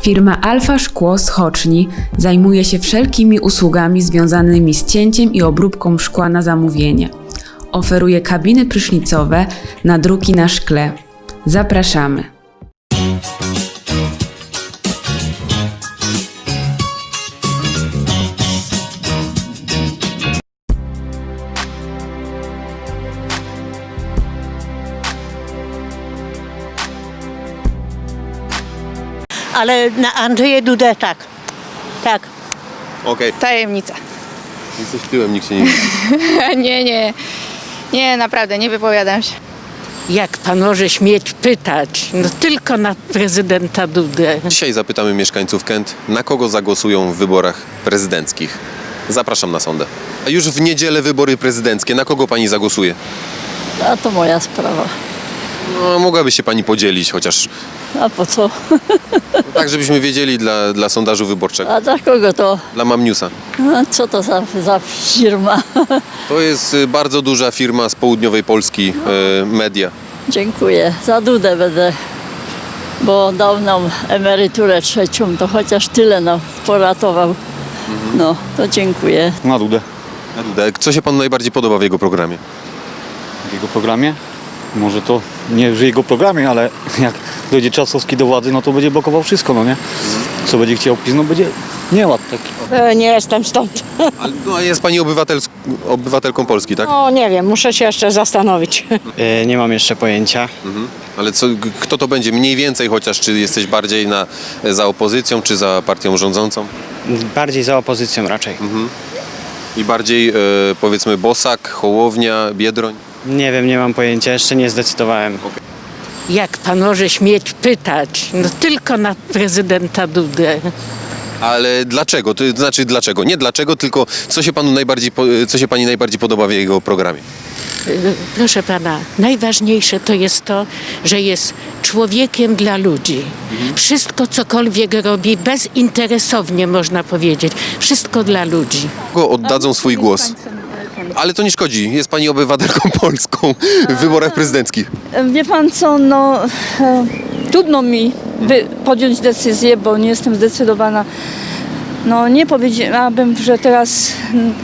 Firma Alfa Szkło z Choczni zajmuje się wszelkimi usługami związanymi z cięciem i obróbką szkła na zamówienie. Oferuje kabiny prysznicowe, nadruki na szkle. Zapraszamy. Ale na Andrzeję Dudę tak. Tak. Okej, Tajemnica. jesteś tyłem, nikt się nie widzi. nie, nie. Nie, naprawdę, nie wypowiadam się. Jak pan może śmieć pytać? No tylko na prezydenta Dudę. Dzisiaj zapytamy mieszkańców Kent, na kogo zagłosują w wyborach prezydenckich. Zapraszam na sondę. A już w niedzielę wybory prezydenckie. Na kogo pani zagłosuje? A to moja sprawa. No, mogłaby się pani podzielić, chociaż A po co? tak, żebyśmy wiedzieli dla, dla sondażu wyborczego. A dla kogo to? Dla Mam Newsa. A co to za, za firma? To jest y, bardzo duża firma z południowej Polski, y, media. Dziękuję. Za Dudę będę, bo dał nam emeryturę trzecią, to chociaż tyle nam poratował. No, to dziękuję. Na Dudę. Na Dudę. Co się panu najbardziej podoba w jego programie? W jego programie. Może to nie w jego programie, ale jak dojdzie Czasowski do władzy, no to będzie blokował wszystko, no nie? Co będzie chciał PiS, no będzie nieład taki. E, Nie jestem stąd. Ale, no, a jest pani obywatel, obywatelką Polski, tak? O, nie wiem, muszę się jeszcze zastanowić. E, Nie mam jeszcze pojęcia. Mhm. Ale co, g- kto to będzie? Mniej więcej chociaż, czy jesteś bardziej na, za opozycją, czy za partią rządzącą? Bardziej za opozycją raczej. I bardziej e, powiedzmy Bosak, Hołownia, Biedroń? Nie wiem, nie mam pojęcia, jeszcze nie zdecydowałem. Jak pan może śmieć pytać? No tylko na prezydenta Dudę. Ale dlaczego? To znaczy dlaczego? Nie dlaczego, tylko co się panu najbardziej, po- co się pani najbardziej podoba w jego programie? Y, Proszę pana, najważniejsze to jest to, że jest człowiekiem dla ludzi. Wszystko, cokolwiek robi, bezinteresownie można powiedzieć. Wszystko dla ludzi. Kogo oddadzą swój głos? Ale to nie szkodzi, jest pani obywatelką polską w wyborach prezydenckich. Wie pan co, no e, trudno mi wy, podjąć decyzję, bo nie jestem zdecydowana. No nie powiedziałabym, że teraz mm,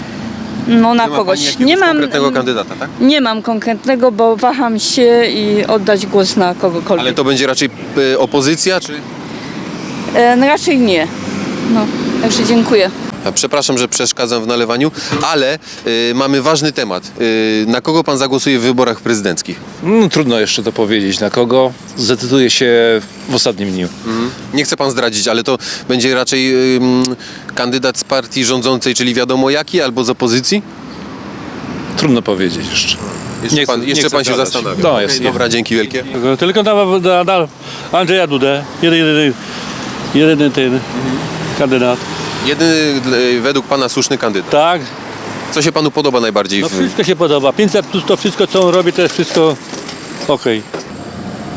no na kogoś. Nie mam, konkretnego kandydata, tak? nie mam konkretnego, bo waham się i oddać głos na kogokolwiek. Ale to będzie raczej e, opozycja, czy... E, no raczej nie. No, także dziękuję. Przepraszam, że przeszkadzam w nalewaniu, ale y, mamy ważny temat. Y, na kogo pan zagłosuje w wyborach prezydenckich? No, trudno jeszcze to powiedzieć na kogo. Zdecyduję się w ostatnim dniu. Nie chce pan zdradzić, ale to będzie raczej ym, kandydat z partii rządzącej, czyli wiadomo jaki, albo z opozycji? Trudno powiedzieć jeszcze. Jeszcze Nie pan, chcę- jeszcze chcę pan się gadać. zastanawia. No, Okej, jest- dobra, dzięki wielkie. Tylko na, na, na Andrzeja Dudę, jeden, jeden, jeden ten kandydat. Jedyny dla- według pana słuszny kandydat. Tak, Co się panu podoba najbardziej? no W... wszystko się podoba. 500 plus to wszystko, co on robi, to jest wszystko okej.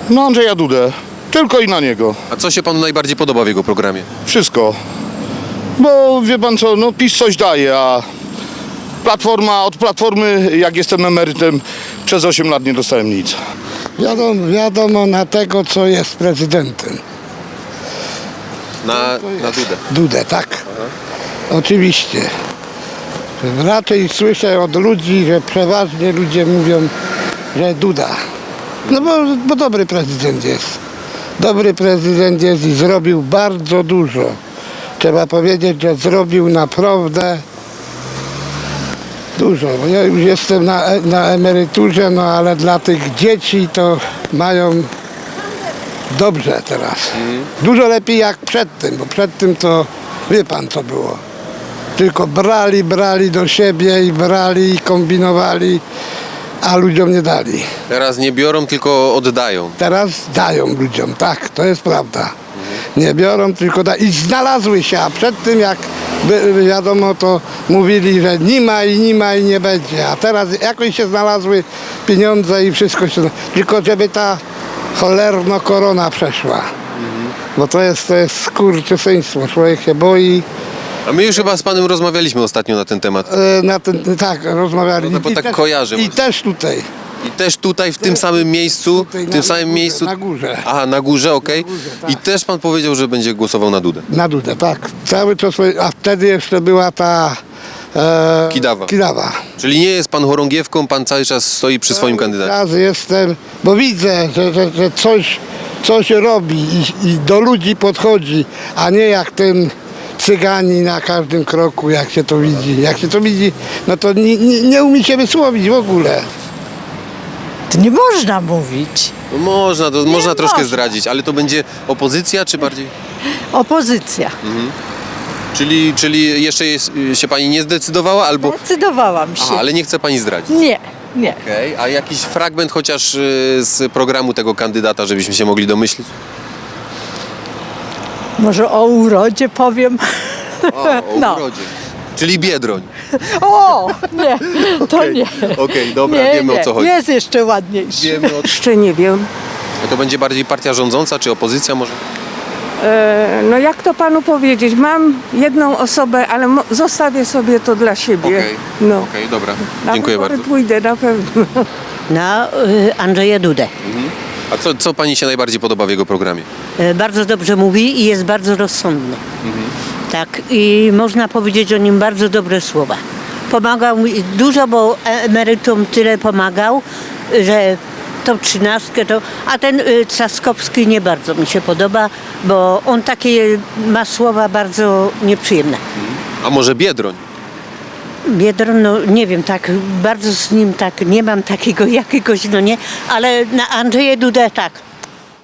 No Andrzeja Dudę. Tylko i na niego. A co się panu najbardziej podoba w jego programie? Wszystko. Bo wie pan co, no PiS coś daje, a Platforma, od Platformy, jak jestem emerytem, przez 8 lat nie dostałem nic. Wiadomo, wiadomo na tego, co jest prezydentem. Na, na Dudę. Dudę, tak? Oczywiście. Raczej słyszę od ludzi, że przeważnie ludzie mówią, że Duda. No bo, bo dobry prezydent jest. Dobry prezydent jest i zrobił bardzo dużo. Trzeba powiedzieć, że zrobił naprawdę dużo. Ja już jestem na, na emeryturze, no ale dla tych dzieci to mają dobrze teraz. Dużo lepiej jak przed tym, bo przed tym to wie pan co było. Tylko brali, brali do siebie i brali i kombinowali, a ludziom nie dali. Teraz nie biorą, tylko oddają. Teraz dają ludziom, tak, to jest prawda. Nie biorą, tylko da i znalazły się, a przed tym jak by, wiadomo, to mówili, że nie ma i nie ma i nie będzie. A teraz jakoś się znalazły pieniądze i wszystko się. Tylko żeby ta cholerno korona przeszła. Bo to jest, to jest skurczysyństwo. Człowiek się boi. A my już chyba z panem rozmawialiśmy ostatnio na ten temat. E, Na ten, tak, rozmawiali. No to bo I tak też, kojarzę I właśnie. też tutaj. I też tutaj, w tym samym miejscu, w na tym samym górze, miejscu... na górze. Aha, na górze, okej. tak. I też pan powiedział, że będzie głosował na Dudę. Na Dudę, tak. Cały czas, a wtedy jeszcze była ta... E, Kidawa. Kidawa. Czyli nie jest pan chorągiewką, pan cały czas stoi przy swoim kandydacie. Teraz jestem, bo widzę, że, że, że coś, coś robi i, i do ludzi podchodzi, a nie jak ten cygani na każdym kroku, jak się to widzi. Jak się to widzi, no to nie, nie, nie umie się wysłowić w ogóle. To nie można mówić. No można, to można troszkę można. zdradzić, ale to będzie opozycja czy bardziej... Opozycja. Czyli, czyli jeszcze jest, się pani nie zdecydowała albo... Decydowałam się. Aha, ale nie chce pani zdradzić. Nie, nie. Okej, a jakiś fragment chociaż y, z programu tego kandydata, żebyśmy się mogli domyślić? Może o urodzie powiem. O, o No. urodzie. Czyli Biedroń. O, nie, to nie. Okej, dobra, nie, wiemy nie. o co chodzi. Jest jeszcze ładniejszy. Wiemy o... Jeszcze nie wiem. A to będzie bardziej partia rządząca czy opozycja może? E, no jak to panu powiedzieć? Mam jedną osobę, ale mo- zostawię sobie to dla siebie. Okej, No. okej, dobra. Na Dziękuję wybory bardzo. pójdę na pewno. Na y, Andrzeja Dudę. A co, co pani się najbardziej podoba w jego programie? E, Bardzo dobrze mówi i jest bardzo rozsądny. Tak, i można powiedzieć o nim bardzo dobre słowa. Pomagał mi dużo, bo emerytom tyle pomagał, że tą trzynastkę to... A ten y, Trzaskowski nie bardzo mi się podoba, bo on takie ma słowa bardzo nieprzyjemne. A może Biedroń? Biedron, no nie wiem, tak bardzo z nim tak, nie mam takiego jakiegoś, no nie, ale na Andrzeja Dudę tak.